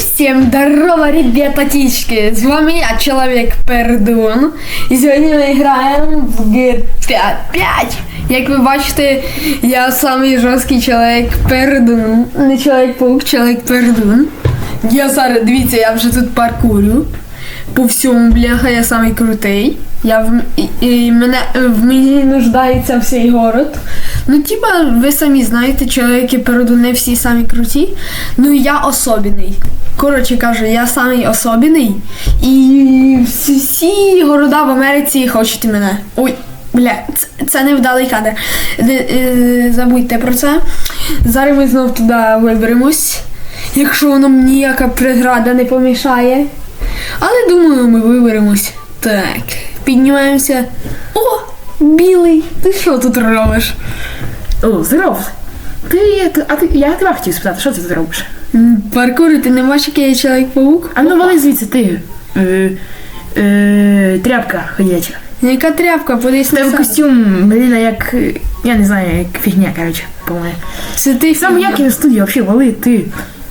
Всем здорово, ребяточки! З вами я, Чоловік Пердун. И сегодня мы играем в GTA 5. Як ви бачите, я самий жорсткий чоловік Пердун. Не чоловік паук, чоловік Пердун. Я зараз, дивіться, я вже тут паркурю. По всьому, бляха, я самий крутий. Я в, і, мене, в мені нуждається всей город. Ну, типа, ви самі знаєте, чоловіки передуни всі самі круті. Ну, я особений. Коротше кажу, я самий особений. І всі, всі города в Америці хочуть мене. Ой, бля, це, це невдалий кадр. Е, забудьте про це. Зараз ми знов туди виберемось. Якщо воно ніяка преграда не помішає. Але думаю, ми виберемось. Так, піднімаємося. О, білий, ти що тут робиш? О, здоров. Ти, а ти, я тебе хотів спитати, що ти тут робиш? Паркури, ти не бачиш, який я чоловік-паук? А ну вали звідси ти. Е, е, тряпка ходяча. Яка тряпка, подивись на тебе себе. костюм, блін, як. е, Я не знаю, як фігня, коротше, по-моєму. Це ти Сам фігня. як і на студії, взагалі, вали, ти.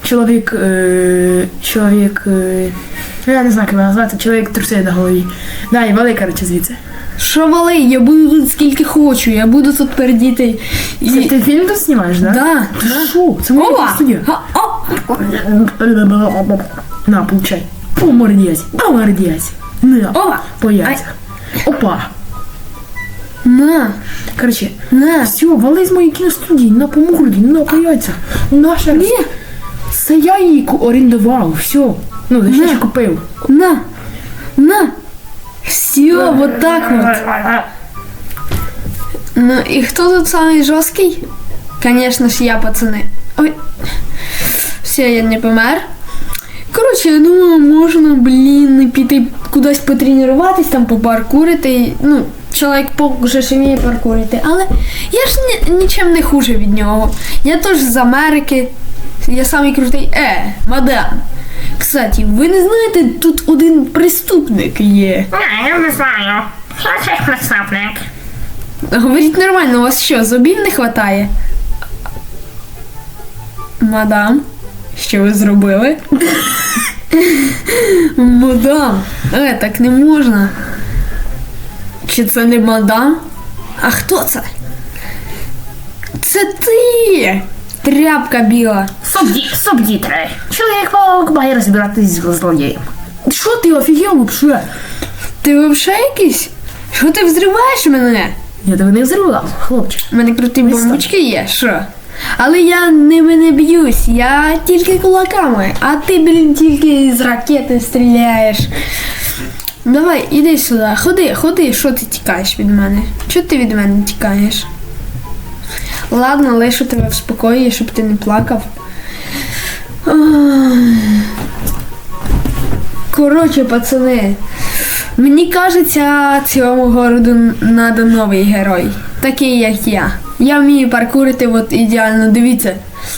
Чоловік. Е, чоловік. Е, я не знаю, як його назвати, чоловік труси на голові. Дай, вали, коротше, звідси. Що вали? Я буду тут скільки хочу, я буду тут передіти. Це І... ти фільм тут знімаєш, да? Да. Ти Що? Це моя студія. О! На, получай. Помордясь, помордясь. На, Ова! по яйцях. Опа. На, Короче, на. все, вали з моєї кіностудії, на по морді, на по яйцях. Наша. Ні. Це я її орендував, все. Ну, На. точніше купив. На, на. Все, вот так вот. Ну і хто тут самий жорсткий? Конечно ж, я, пацани. Ой. Все, я не помер. Коротше, я думаю, можна, блін, піти кудись потренуватись, там попаркурити. Ну, чоловік вже ж вміє паркурити. Але я ж ні, нічим не хуже від нього. Я теж з Америки. Я самий крутий. Е, мадам. Кстати, ви не знаєте, тут один преступник є. Не, я не знаю. Це преступник? Говоріть нормально, у вас що, зубів не вистачає? Мадам, що ви зробили? мадам, е, так не можна. Чи це не мадам? А хто це? Це ти! Тряпка біла. Субді, субдітри. Чоловік паук має розбиратись з злодієм. Що ти офігел вообще? Ти взагалі якийсь? Що ти взриваєш мене? Я тебе не взривав, хлопче. У мене круті бомбочки є, що? Але я ними не б'юсь, я тільки кулаками, а ти, блін, тільки з ракети стріляєш. Давай, іди сюди, ходи, ходи, що ти тікаєш від мене? Чого ти від мене тікаєш? Ладно, лишу тебе в спокої, щоб ти не плакав. Коротше, пацани, Мені кажеться, цьому городу надо новий герой, такий як я. Я вмію паркурити от ідеально, дивіться.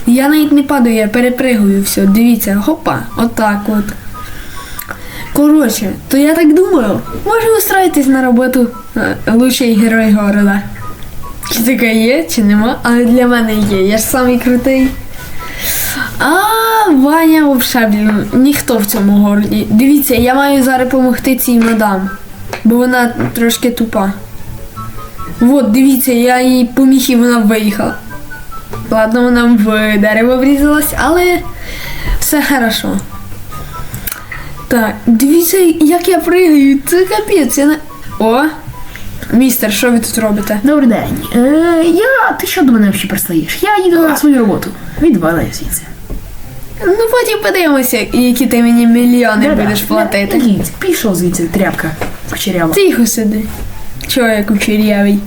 Я навіть не падаю, я перепригую все. Дивіться, хопа, отак от. Коротше, то я так думаю, може устроїтись на роботу е, лучший герой города. Чи таке є, чи нема, але для мене є, я ж самий крутий. А Ваня блін, ніхто в цьому городі. Дивіться, я маю зараз допомогти цій мадам, бо вона трошки тупа. От, дивіться, я їй поміг і вона виїхала. Ладно, вона в дерево врізалась, але все хорошо. Так, дивіться, як я пригаю. Це капець. Я не... О! Містер, що ви тут робите? Добрий день. Е, я, ти що до мене взагалі пристаєш? Я їду на свою роботу. Відвали звідси. Ну потім подивимося, які ти мені мільйони будеш платити. Ідіть, пішов звідси, тряпка. Кучерява. Тихо сиди. Чого я кучерявий?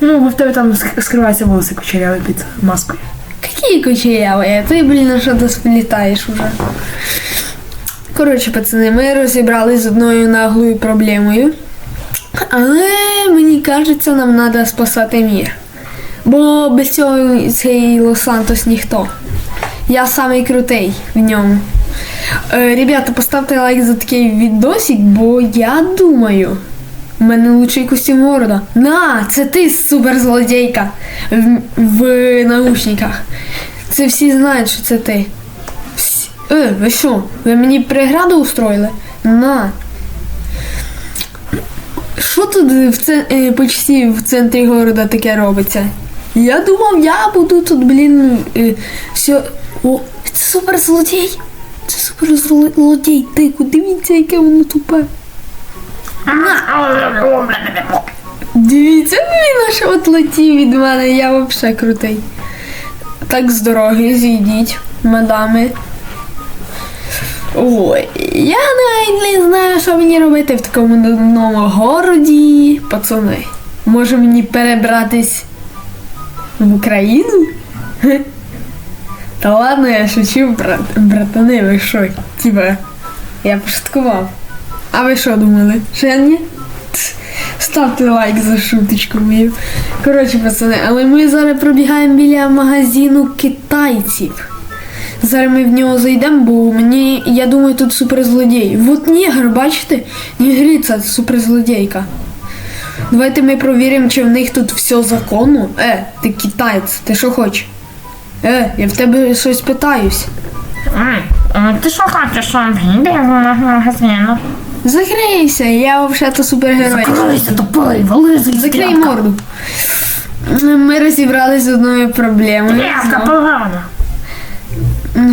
Ну, бо в тебе там ск- скриваються волоси кучеряві під маскою. Какие кучерявые? Ти, блін, що ти сплітаєш уже. Коротше, пацани, ми розібрали з одною наглою проблемою. Але мені кажеться, нам треба спасати мір. Бо без цього цей Лос-Сантос ніхто. Я самий крутий в ньому. Е, ребята, поставте лайк за такий відосик, бо я думаю, у мене лучший костюм города. На, це ти суперзлодійка в, в наушниках. Це всі знають, що це ти. Вс- Е, ви що? Ви мені преграду устроїли? На. Що тут в це, е, почти в центрі города таке робиться? Я думав, я буду тут, блін, е, все. О, це супер злодій. Це супер злодій. Тихо, дивіться, яке воно тупе. Дивіться, він аж от летів від мене, я взагалі крутий. Так з дороги зійдіть, мадами. Ой, я навіть не знаю, що мені робити в такому нудному городі, пацани. Може мені перебратись в Україну? Та ладно, я шучу, брат, братани, ви що? Типа, я пошуткував. А ви що думали? Ще? Ставте лайк за шуточку мою. Коротше, пацани, але ми зараз пробігаємо біля магазину китайців. Зараз ми в нього зайдемо, бо мені, я думаю, тут суперзлодій. Вот негр, бачите? Нігриця суперзлодійка. Давайте ми провіримо, чи в них тут все законно. Е, ти китаєць, ти що хочеш? Е, я в тебе щось питаюсь. М, Ти що хочеш, бігав на магазину? Закрийся, я взагалі супергерой. Закройся, тупий, вали звідси. Закрий морду. Ми розібралися з одною проблемою. Тряпка погана.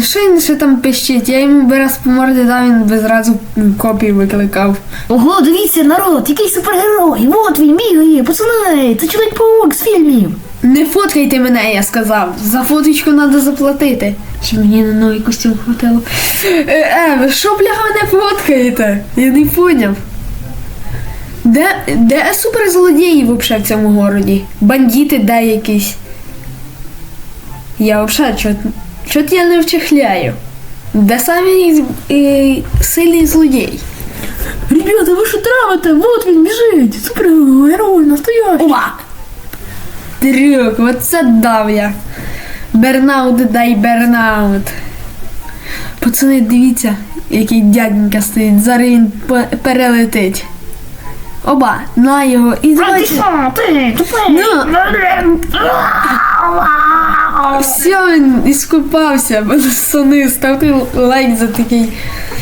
Що він ще там пищить? Я йому би раз по морді дав, він би зразу копію викликав. Ого, дивіться, народ, який супергерой. Вот він бігає, пацани, це чоловік-паук з фільмів. Не фоткайте мене, я сказав. За фоточку треба заплатити. Чи мені на новий костюм хватило? Е, е, ви що, бляха, мене фоткаєте? Я не поняв. Де, де суперзлодії взагалі в цьому городі? Бандити де якісь? Я взагалі чот я не вчихляю. Де самі е, сильний злодій? Ребята, ви що травите? Вот він біжить. Супергерой, настоящий. Опа! Трюк, оце дав я. Бернаут дай бернаут. Пацани, дивіться, який дяденька стоїть. Зараз він перелетить. Оба, на його. І А ти що, ти, тупий? Ну. Все, він іскупався. Пацани, ставте лайк за такий.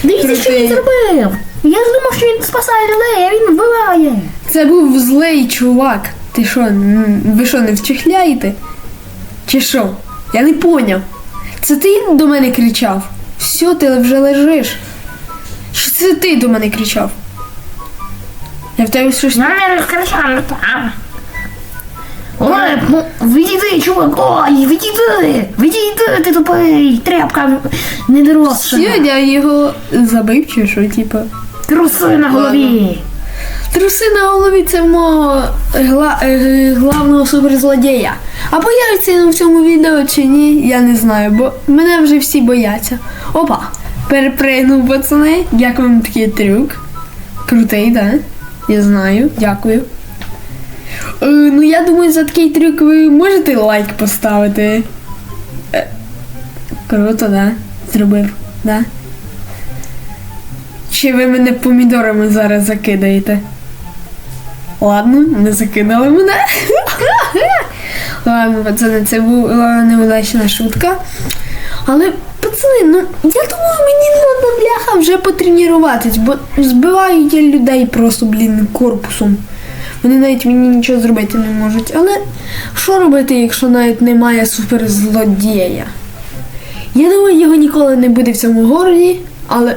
Дивіться, що він зробив. Я ж думав, що він спасає людей, а він вбиває. Це був злий чувак. Ти що, ви що, не вчихляєте? Чи що? Я не поняв. Це ти до мене кричав? Все, ти вже лежиш. Чи це ти до мене кричав? Я в тебе щось. Я не розкричав, так. Ой, ну, відійди, чувак, ой, відійди, відійди, ти тупий, тряпка недоросша. Все, я його забив чи що, типу. Труси на голові. Труси на голові це мого гла, е, главного суперзлодія. А появиться він в цьому відео чи ні, я не знаю, бо мене вже всі бояться. Опа, перепригнув пацани. Як вам такий трюк? Крутий, да? Я знаю, дякую. Е, ну я думаю, за такий трюк ви можете лайк поставити. Е, круто, да? Зробив, да? Чи ви мене помідорами зараз закидаєте? Ладно, не закидали мене. Ладно, пацани, це була неудачна шутка. Але, пацани, ну я думаю, мені треба бляха вже потренуватись, бо збивають я людей просто, блін, корпусом. Вони навіть мені нічого зробити не можуть. Але що робити, якщо навіть немає суперзлодія? Я думаю, його ніколи не буде в цьому городі, але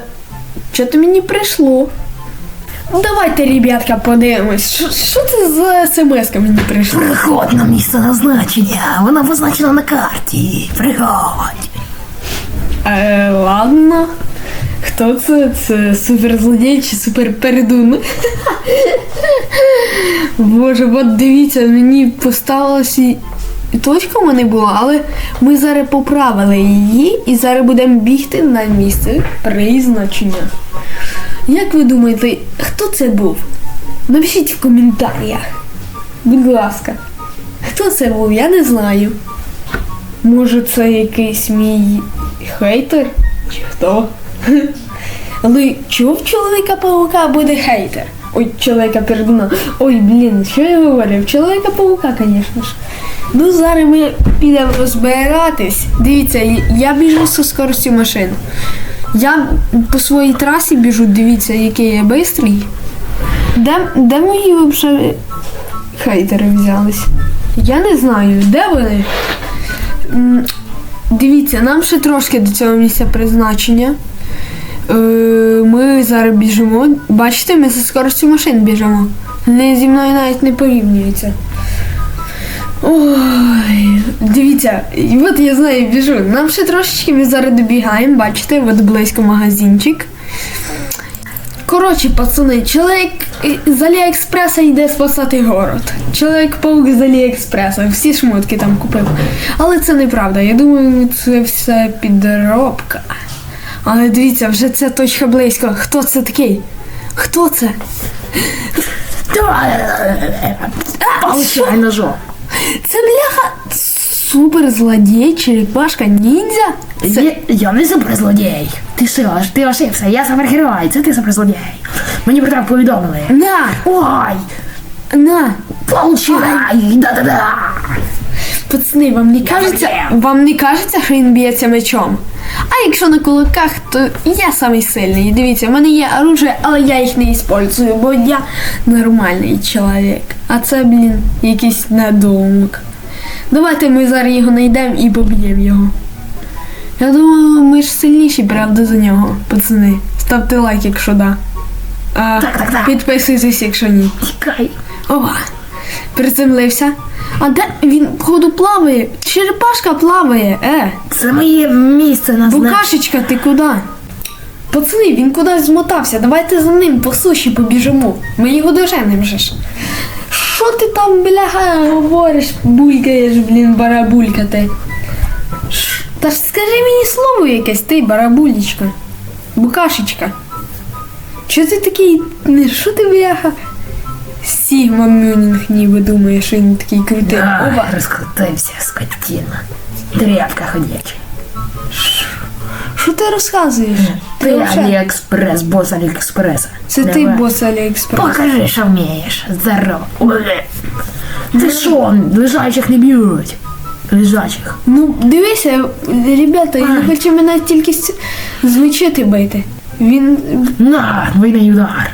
що то мені прийшло? Давайте, ребятка, подивимось. Що, це за смс мені прийшла? Приходь на місце назначення, вона позначена на карті. Приходь. Е, ладно. Хто це? Це суперзлодій чи суперпердун? Боже, от дивіться, мені поставилася і точка в мене була, але ми зараз поправили її і зараз будемо бігти на місце призначення. Як ви думаєте, хто це був? Напишіть в коментарях. Будь ласка. Хто це був? Я не знаю. Може, це якийсь мій хейтер? Чи хто? Але чого в чоловіка паука буде хейтер? Ой, чоловіка пердуна. Ой, блін, що я говорю? В чоловіка паука, звісно ж. Ну, зараз ми підемо розбиратись. Дивіться, я біжу зі скоростю машин. Я по своїй трасі біжу, дивіться, який я бистрий. Де, де мої взагалі хейтери взялись? Я не знаю, де вони? Дивіться, нам ще трошки до цього місця призначення. Е, Ми зараз біжимо. Бачите, ми за скоростю машин біжимо. Вони зі мною навіть не порівнюються. Ой, дивіться, от я знаю, біжу. Нам ще трошечки ми зараз добігаємо, бачите, от близько магазинчик. Коротше, пацани, чоловік з Аліекспреса йде спасати город. Чоловік паук з Аліекспреса, всі шмотки там купив. Але це неправда. Я думаю, це все підробка. Але дивіться, вже це точка близько. Хто це такий? Хто це? Получай ножом. Це бляха супер злодій, черепашка, ніндзя. Це... Я, я не суперзлодій. Ти що, ти ошибся, я супергерой, це ти суперзлодій. Мені про тебе повідомили. На, Ой, на. получай, да-да-да. Пацани, вам не кажеться, вам не кажеться, що він б'ється мечом? А якщо на кулаках, то я самий сильний. Дивіться, в мене є оружие, але я їх не використовую, бо я нормальний чоловік. А це, блін, якийсь надумок. Давайте ми зараз його знайдемо і поб'ємо його. Я думаю, ми ж сильніші, правда, за нього, пацани. Ставте лайк, якщо да. А, Так, так, так. Підписуйтесь, якщо ні. Тікай. Ова, приземлився. А де він, походу, плаває? Черепашка плаває, е. Це моє місце на. Букашечка, ти куди? Пацани, він кудись змотався. Давайте за ним по суші побіжимо. Ми його доженемо же ж. Що ти там, бляха, говориш, булькаєш, блін, барабулька ти? Та ж скажи мені слово якесь, ти, барабулечка. Букашечка. Чого ти такий. не, Що ти, бляха? Сігма Мюнінг ніби думає, що він такий крутий. Да, Оба. розкрутився, скотина. Тряпка ходяча. Що ти розказуєш? Ти вообще- Аліекспрес, бос Аліекспреса. Це ти Давай. бос Аліекспрес. Покажи, що вмієш. Здорово. Ой. Ти що, лежачих не б'ють? Лежачих. Ну, дивися, ребята, він Ай. хоче мене тільки з- звичити бити. Він. На, двойний удар.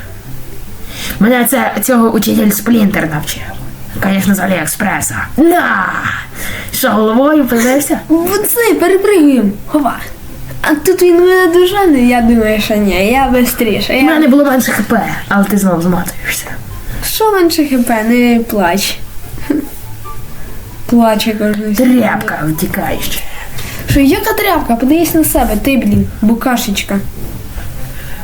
Мене це цього учитель Сплінтер навчив. Звісно, з Аліекспреса. На! Що, головою подивився? Пацани, перепригуємо. Хова. А тут він мене дожане, я думаю, що ні, я швидше. У Я... мене було менше хп, але ти знову зматуєшся. Що менше хп, не плач. Плаче кожен. Тряпка втікаюча. Що, яка тряпка? Подивись на себе, ти, блін, букашечка.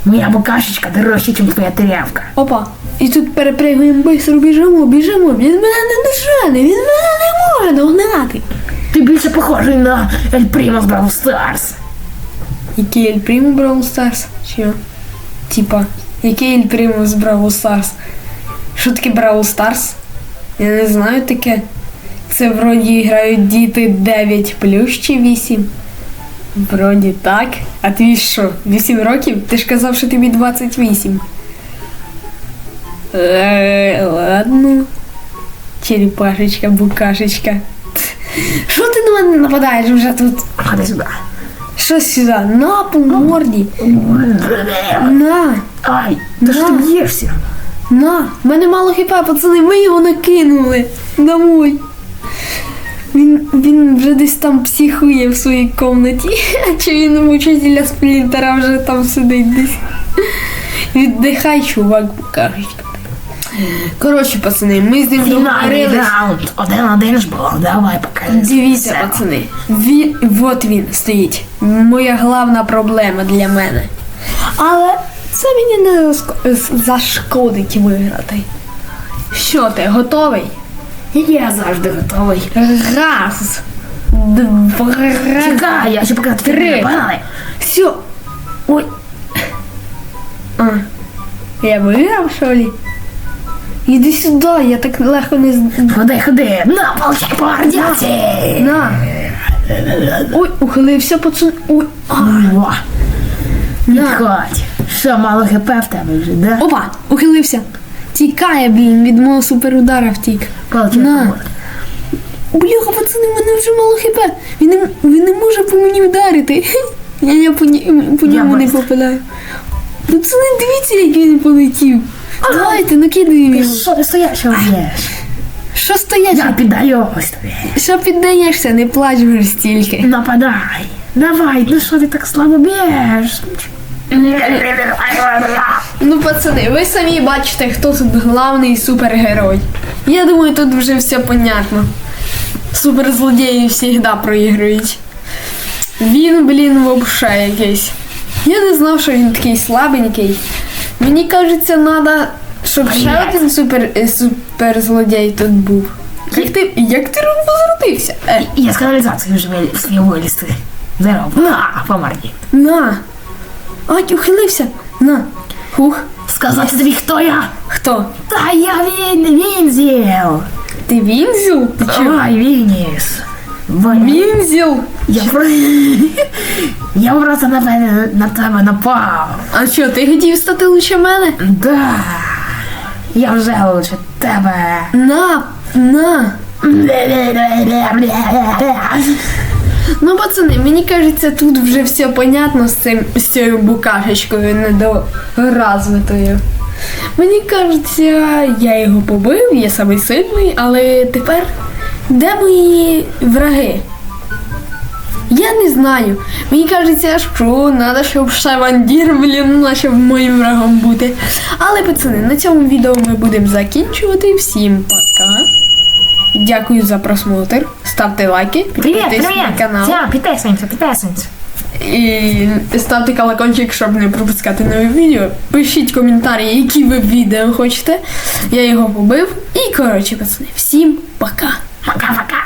Моя букашечка дорожча, ніж твоя тряпка. Опа. І тут перепригуємо бистро, біжимо, біжимо. Він мене не дожане, він мене не може догнати. Ти більше похожий на Ель Прімо з Бравл Старс. Який Ель Примо Бравл Старс? Чи? Типа, який Ель Примо з Бравл Старс? Що таке Бравл Старс? Я не знаю таке. Це вроді грають діти 9 плюс чи 8. Вроді так. А тобі що, 8 років? Ти ж казав, що тобі 28. Е, ладно. Черепашечка, букашечка. Що ти на мене нападаєш вже тут? Ходи сюди. Що сюди? На по морді. На, Ай, та ж ти б'єшся? на. В мене мало хп, пацани, ми його накинули. Домой. Він, він вже десь там психує в своїй комнаті. Чи він у учителя сплінтера вже там сидить десь. Віддихай, чувак, покажечка. Коротше, пацани, ми з ним договорились. раунд. Один-один ж був. Давай покажи. Дивіться, пацани, він, от він стоїть. Моя головна проблема для мене. Але це мені не зашкодить виграти. Що ти, готовий? Я завжди готовий. Раз. Два. Чекай, я ще показати Три. Погнали. Все. Ой. А. Я виграв, що ли? Іди сюди, я так легко не з- Ходи, ходи. На, получай по радіації. На. Ой, ухилився, пацан. Ой. А. О, Відходь. Що, мало хп в тебе вже, да? Опа, ухилився. Тікає, блін, від мого суперудара втік. Получай На. Бляха, пацани, в мене вже мало хп. Він не, він не може по мені вдарити. Я, я по, по Я ньому не попадаю. Ну це дивіться, як він полетів. Давайте, накидаємо його. Що ти стоячого б'єш? Що стоять? Я піддаюсь тобі. Що піддаєшся, не плач вже стільки. Нападай. Давай, ну що ти так слабо б'єш? Ну, пацани, ви самі бачите, хто тут главний супергерой. Я думаю, тут вже все понятно. Суперзлодії завжди проігрують. Він, блін, вообще якийсь. Я не знав, що він такий слабенький. Мені кажеться, треба, щоб ще один супер, е, суперзлодій тут був. Як ти, як ти розродився? Я з каналізації вже встиг вилізти. Здорово. На, по морді. на. Ать, ухилився. На. Хух. Сказати тобі, хто я? Хто? Та я він, він з'їв. Ти Вінзіл? Ти? Ой, Вініс. Бо Вінзіл? я, про... я просто на, мене- на тебе напав. А що, ти хотів стати лучше мене? Да. Я вже лучше тебе. На, на. Ну, пацани, мені кажеться, тут вже все понятно з цим з цією букашечкою недоразвитою. Мені кажеться, я його побив, я самий сильний, але тепер де мої враги? Я не знаю. Мені кажеться, що треба, щоб Шавандір, блін, почав моїм врагом бути. Але, пацани, на цьому відео ми будемо закінчувати. Всім пока. Дякую за просмотр. Ставте лайки, підписуйтесь на канал. Все, підписуємося, підписуємося. І ставте колокольчик, щоб не пропускати нові відео. Пишіть коментарі, які ви відео хочете. Я його побив. І коротше, пацани, всім пока. Пока-пока.